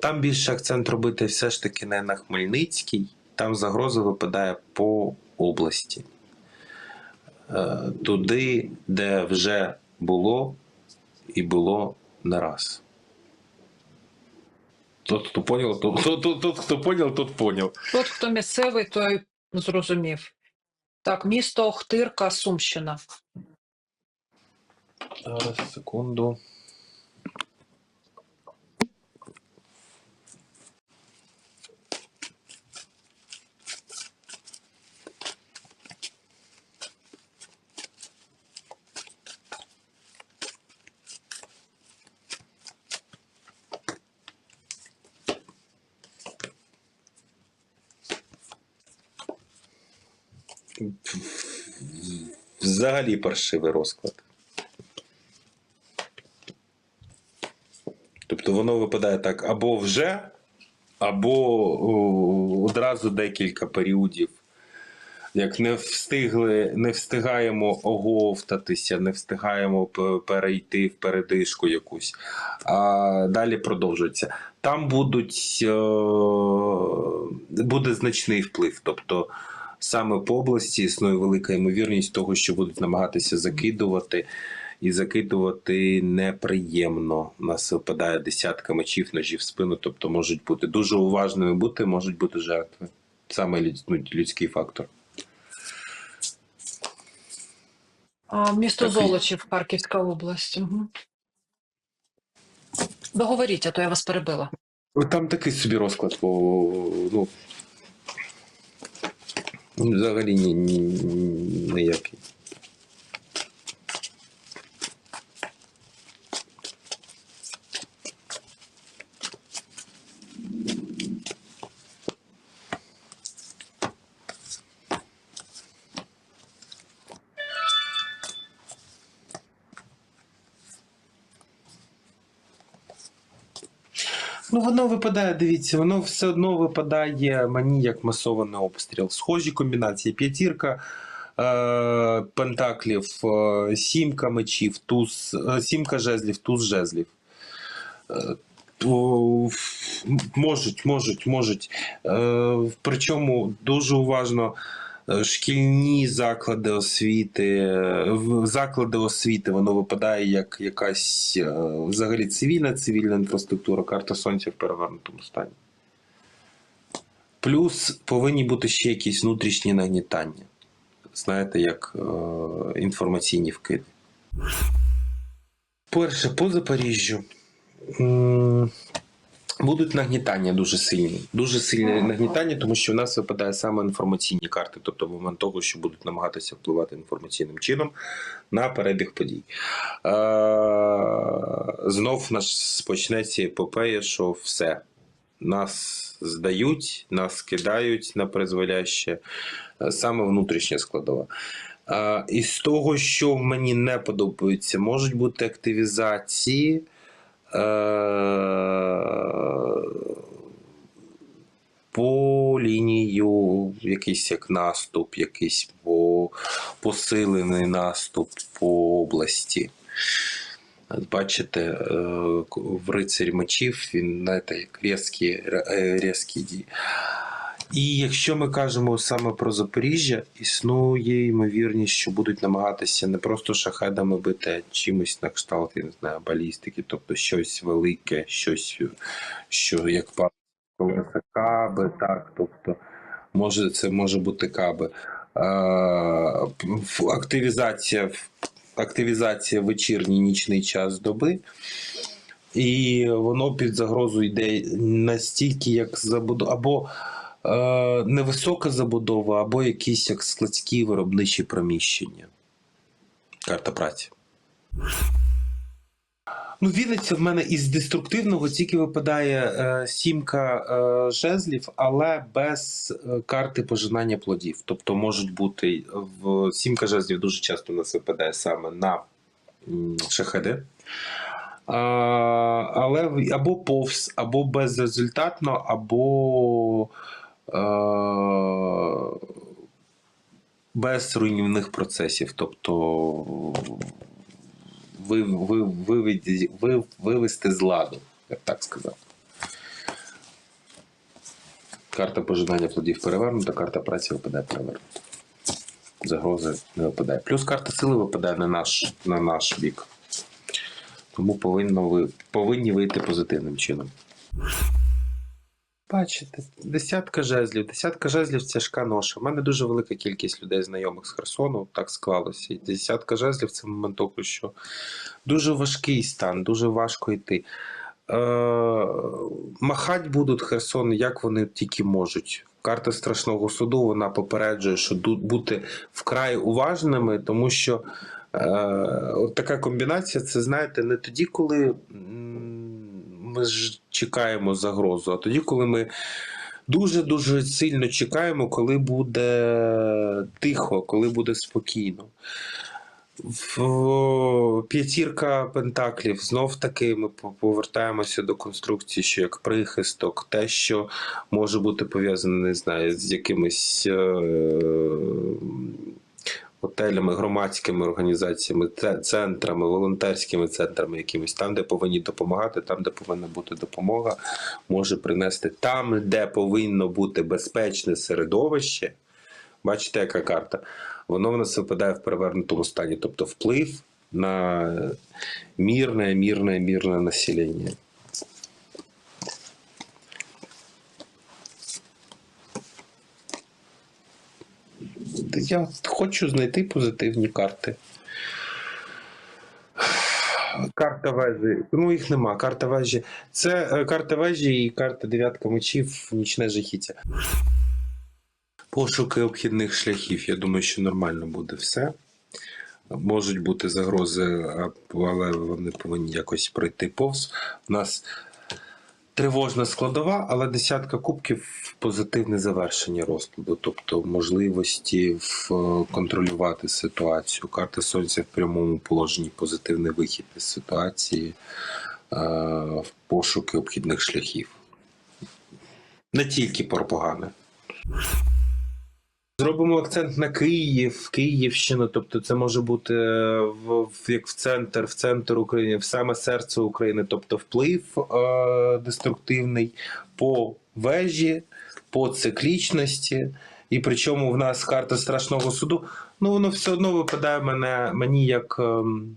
Там більше акцент робити все ж таки не на Хмельницький, там загроза випадає по області. Е, Туди, де вже було і було не раз. Тот, хто поняв, тот, тот, тот, тот, хто поняв, тот поняв. Тот, хто місцевий, той зрозумів. Так, місто Охтирка, Сумщина. Зараз, секунду. Взагалі паршивий розклад. Тобто воно випадає так або вже, або одразу декілька періодів. Як не встигли, не встигаємо оговтатися, не встигаємо перейти в передишку якусь, а далі продовжується. Там будуть, е, буде значний вплив. Тобто саме по області існує велика ймовірність того, що будуть намагатися закидувати і закидувати неприємно. Нас випадає десятка мечів, ножів в спину, тобто можуть бути дуже уважними бути, можуть бути жертви. Саме ну, людський фактор. А, місто Так, Золочів, Харківська область. Угу. Договоріть, а то я вас перебила. Там такий собі розклад по ну. Взагалі ні, ні, ні- ніякий. Ну, воно випадає, дивіться, воно все одно випадає мені як масований обстріл. Схожі комбінації: п'ятірка е- пентаклів, е- сімка мечів, туз, е- сімка жезлів, туз жезлів. Е, то, можуть, можуть, можуть. Е, причому дуже уважно. Шкільні заклади освіти, заклади освіти, воно випадає як якась е, взагалі цивільна цивільна інфраструктура, карта сонця в перевернутому стані. Плюс повинні бути ще якісь внутрішні нагнітання. Знаєте, як е, інформаційні вкиди. Перше, по Запоріжжю. Будуть нагнітання дуже сильні. Дуже сильне нагнітання, тому що в нас випадає саме інформаційні карти, тобто момент того, що будуть намагатися впливати інформаційним чином на перебіг подій. Е, знов наш почнеться епопея, що все. Нас здають, нас кидають на призволяще, е, саме внутрішня складова. Е, із того, що мені не подобається, можуть бути активізації. Е, по лінію якийсь як наступ, якийсь по, посилений наступ по області. Бачите, е, в рицарі мечів він знаєте, як різкі, е, різкі дії. І якщо ми кажемо саме про Запоріжжя, існує ймовірність, що будуть намагатися не просто шахедами бити, чимось на кшталт, я не знаю, балістики, тобто щось велике, щось, що як колеса каби, так, тобто може, це може бути каби. Активізація, активізація вечірній нічний час доби. І воно під загрозу йде настільки, як е, невисока забудова, або якісь як складські виробничі приміщення. Карта праці. Ну, Вінниця в мене із деструктивного тільки випадає е, сімка е, жезлів, але без е, карти пожинання плодів. Тобто можуть бути в сімка жезлів дуже часто у нас випадає саме на шахеди. А, але або повз, або безрезультатно, або е, без руйнівних процесів. Тобто ви, ви, виведі- ви, вивести з ладу, я б так сказав. Карта пожинання плодів перевернута, карта праці випадає перевернута. Загрози не випадає. Плюс карта сили випадає на наш, на наш бік. Тому повинно ви, повинні вийти позитивним чином. Бачите, десятка жезлів. Десятка жезлів це тяжка ноша. У мене дуже велика кількість людей знайомих з Херсону, так склалося. І десятка жезлів це момент того, що дуже важкий стан, дуже важко йти. Е, махать будуть Херсон, як вони тільки можуть. Карта страшного суду вона попереджує, що бути вкрай уважними, тому що е, от така комбінація це знаєте не тоді, коли ми ж чекаємо загрозу, а тоді, коли ми дуже дуже сильно чекаємо, коли буде тихо, коли буде спокійно. В п'ятірка пентаклів знов таки ми повертаємося до конструкції, що як прихисток, те, що може бути пов'язане, не знаю, з якимись е, готелями, громадськими організаціями, це- центрами, волонтерськими центрами, якимись там, де повинні допомагати, там, де повинна бути допомога, може принести там, де повинно бути безпечне середовище. Бачите, яка карта? Воно в нас випадає в перевернутому стані, тобто вплив на мирне, мирне, мирне населення. Я хочу знайти позитивні карти. Карта вежі. Ну, їх нема. Карта вежі. Це е, карта вежі і карта дев'ятка мечів, нічне жахіття. Пошуки обхідних шляхів. Я думаю, що нормально буде все. Можуть бути загрози, але вони повинні якось пройти повз. У нас тривожна складова, але десятка кубків позитивне завершення розкладу, тобто можливості в- контролювати ситуацію. Карта сонця в прямому положенні позитивний вихід із ситуації, е, пошуки обхідних шляхів. Не тільки про погане. Зробимо акцент на Київ, Київщину, тобто це може бути е, в, в як в центр, в центр України, в саме серце України, тобто вплив е, деструктивний по вежі, по циклічності. І причому в нас карта страшного суду. Ну воно все одно випадає мене мені як, ем,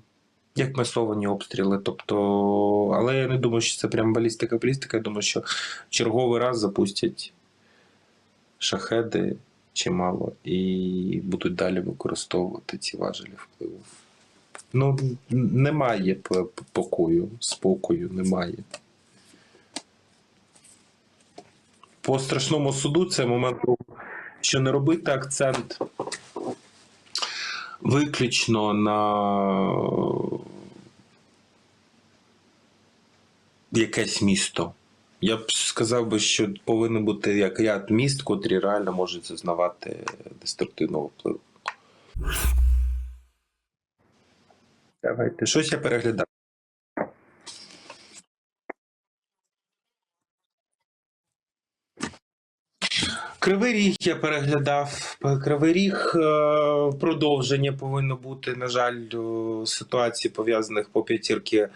як масовані обстріли. Тобто, але я не думаю, що це прям балістика, балістика. Я думаю, що черговий раз запустять шахеди чимало і будуть далі використовувати ці важелі впливу. Ну, немає покою, спокою немає. По страшному суду це момент, що не робити акцент виключно на якесь місто. Я б сказав би, що повинен бути як ряд міст, котрі реально можуть зазнавати деструктивного впливу. Давайте, щось я переглядав. Кривий ріг я переглядав. Кривий ріг е, продовження повинно бути, на жаль, ситуацій пов'язаних по п'ятірки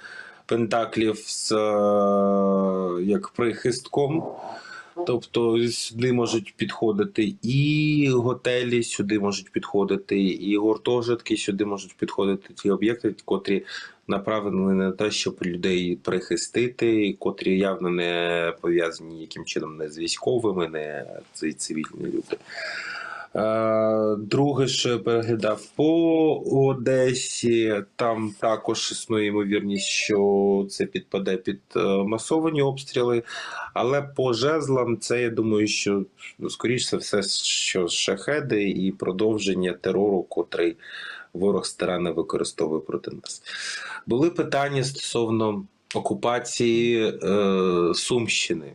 пентаклів з е, як прихистком. Тобто сюди можуть підходити і готелі, сюди можуть підходити, і гуртожитки, сюди можуть підходити ті об'єкти, котрі направлені на те, щоб людей прихистити, котрі явно не пов'язані яким чином не з військовими, не цивільні люди. Е, Друге, що переглядав по Одесі, там також існує ймовірність, що це підпаде під е, масовані обстріли. Але по жезлам, це я думаю, що ну, скоріше все, що шахеди і продовження терору, котрий ворог старанно використовує проти нас. Були питання стосовно окупації е, Сумщини.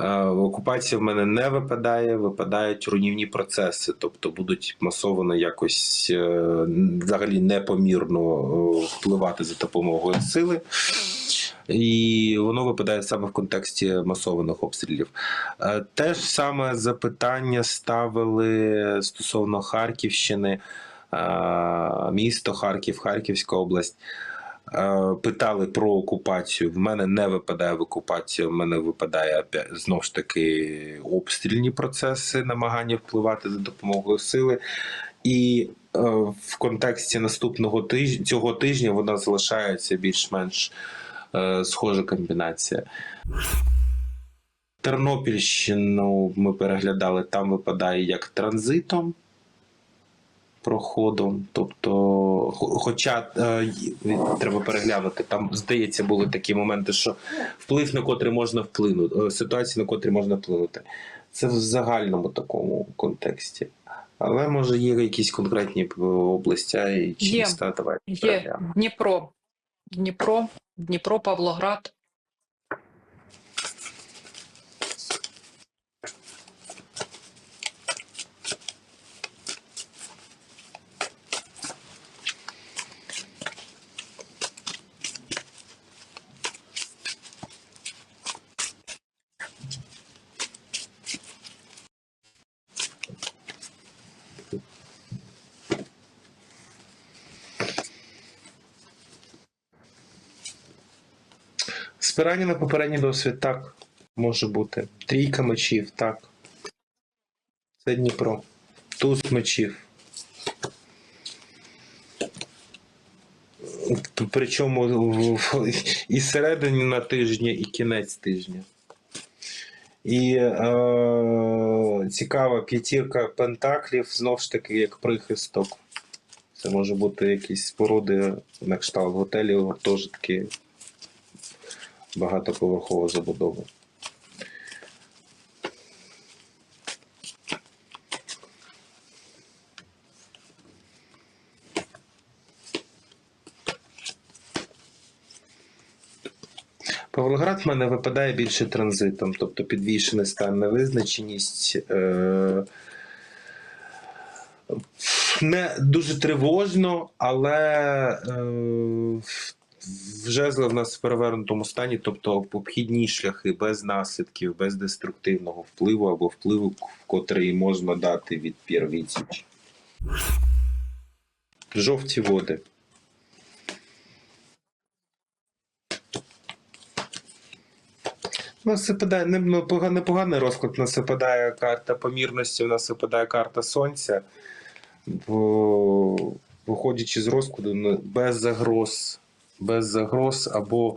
Е, Окупація в мене не випадає, випадають руйнівні процеси, тобто будуть масово якось е, взагалі непомірно е, впливати за допомогою сили. І воно випадає саме в контексті масованих обстрілів. Те ж саме запитання ставили стосовно Харківщини, місто Харків, Харківська область. Е, Питали про окупацію. В мене не випадає в окупацію, в мене випадає опя- знов ж таки обстрільні процеси, намагання впливати за допомогою сили. І е, в контексті наступного тижня цього тижня вона залишається більш-менш е, схожа комбінація. Тернопільщину ми переглядали, там випадає як транзитом, проходом. Тобто, хоча е, треба переглянути, там, здається, були такі моменти, що вплив на котрий можна вплинути, е, ситуації, на котрі можна вплинути. Це в загальному такому контексті. Але може є якісь конкретні е, області чи міста, давайте Є переглянемо. Дніпро. Дніпро, Дніпро, Павлоград. Спирання на попередній досвід так може бути. Трійка мечів, так. Це Дніпро. Туз мечів. Причому і середині на тижня, і кінець тижня. І е, цікава п'ятірка пентаклів, знов ж таки, як прихисток. Це може бути якісь споруди на кшталт готелів, гуртожитки, багатоповерхова забудова. Павлоград в мене випадає більше транзитом, тобто підвішений стан невизначеність. Е- не дуже тривожно, але е, в жезли в нас в перевернутому стані, тобто обхідні шляхи без наслідків, без деструктивного впливу або впливу, котрий можна дати відпір відсіч. Жовті води. У нас випадає ну, непоганий розклад. У нас випадає карта помірності, у нас випадає карта сонця. Виходячи з розкладу, ну, без загроз, без загроз або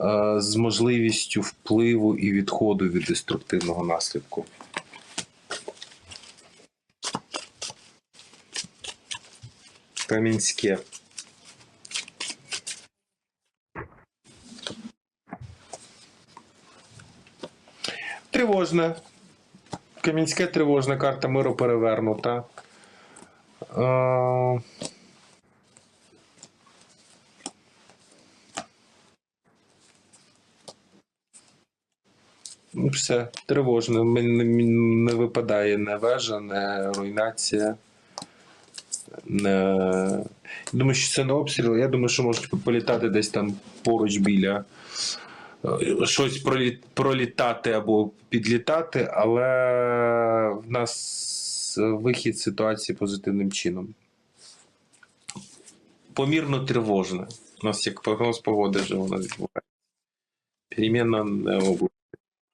е, з можливістю впливу і відходу від деструктивного наслідку. Кам'янське. Тривожне. Кам'янське тривожна карта миру перевернута. Е, все, тривожно. Мені не, випадає не вежа, не руйнація. Не... Думаю, що це не обстріл. Я думаю, що можуть політати десь там поруч біля. е, Щось пролі- пролітати або підлітати, але в нас вихід ситуації позитивним чином. Помірно тривожне. У нас як прогноз погоди вже воно відбувається. Не область.